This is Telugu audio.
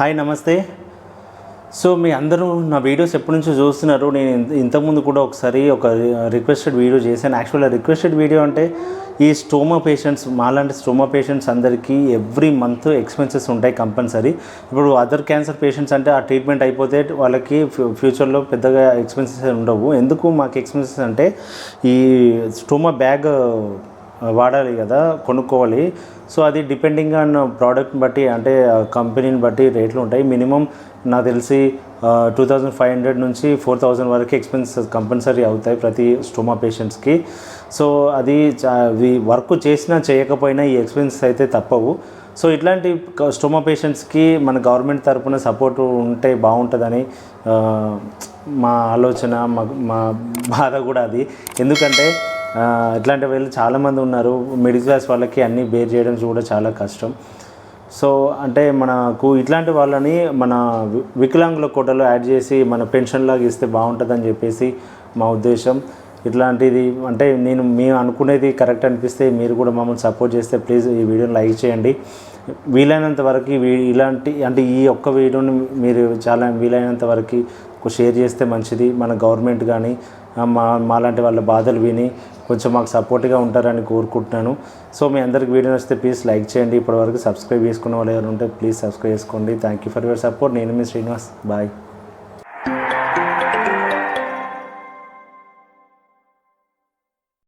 హాయ్ నమస్తే. సో మీ అందరూ నా వీడియోస్ ఎప్పటి నుంచో చూస్తున్నారు. నేను ఇంతకుముందు కూడా ఒకసారి ఒక రిక్వెస్టెడ్ వీడియో చేశాను. యాక్చువల్గా రిక్వెస్టెడ్ వీడియో అంటే ఈ స్టోమా పేషెంట్స్ మాలాంటి స్టోమా పేషెంట్స్ అందరికీ ఎవ్రీ మంత్ ఎక్స్పెన్సెస్ ఉంటాయి కంపల్సరీ ఇప్పుడు అదర్ క్యాన్సర్ పేషెంట్స్ అంటే ఆ ట్రీట్మెంట్ అయిపోతే వాళ్ళకి ఫ్యూ- ఫ్యూచర్లో పెద్దగా ఎక్స్పెన్సెస్ ఉండవు. ఎందుకు మాకు ఎక్స్పెన్సెస్ అంటే ఈ స్టోమా బ్యాగ్ వాడాలి కదా కొనుక్కోవాలి. సో అది డిపెండింగ్ ఆన్ ప్రోడక్ట్ని బట్టి అంటే కంపెనీని బట్టి రేట్లు ఉంటాయి. మినిమం నాకు తెలిసి టూ థౌజండ్ ఫైవ్ హండ్రెడ్ నుంచి ఫోర్ థౌజండ్ వరకు ఎక్స్పెన్సెస్ కంపల్సరీ అవుతాయి ప్రతి స్టోమా పేషెంట్స్కి సో అది వర్క్ చేసినా చేయకపోయినా ఈ ఎక్స్పెన్సెస్ అయితే తప్పవు. సో ఇట్లాంటి స్టోమా పేషెంట్స్కి మన గవర్నమెంట్ తరపున సపోర్ట్ ఉంటే బాగుంటుందని మా ఆలోచన మా మా బాధ కూడా అది. ఎందుకంటే ఇట్లాంటి వాళ్ళు చాలామంది ఉన్నారు. మిడిల్ క్లాస్ వాళ్ళకి అన్నీ బేర్ చేయడం కూడా చాలా కష్టం. సో అంటే మనకు ఇట్లాంటి వాళ్ళని మన వికలాంగుల కోటలో యాడ్ చేసి మన పెన్షన్ లాగా ఇస్తే బాగుంటుందని చెప్పేసి మా ఉద్దేశం. ఇట్లాంటిది అంటే నేను మేము అనుకునేది కరెక్ట్ అనిపిస్తే మీరు కూడా మమ్మల్ని సపోర్ట్ చేస్తే ప్లీజ్ ఈ వీడియోని లైక్ చేయండి. వీలైనంత వరకు వీ- ఇలాంటి అంటే ఈ ఒక్క వీడియోని మీరు చాలా వీలైనంత వరకు షేర్ చేస్తే మంచిది. మన గవర్నమెంట్ కానీ మా మాలాంటి వాళ్ళ బాధలు విని కొంచెం మాకు సపోర్ట్గా ఉంటారని కోరుకుంటున్నాను. సో మీ అందరికి వీడియో నచ్చితే ప్లీజ్ లైక్ చేయండి. ఇప్పటివరకు సబ్స్క్రైబ్ చేసుకున్న వాళ్ళు ఎవరు ఉంటే ప్లీజ్ సబ్స్క్రైబ్ చేసుకోండి. Thank you for your support నేను మీ శ్రీనివాస్. బాయ్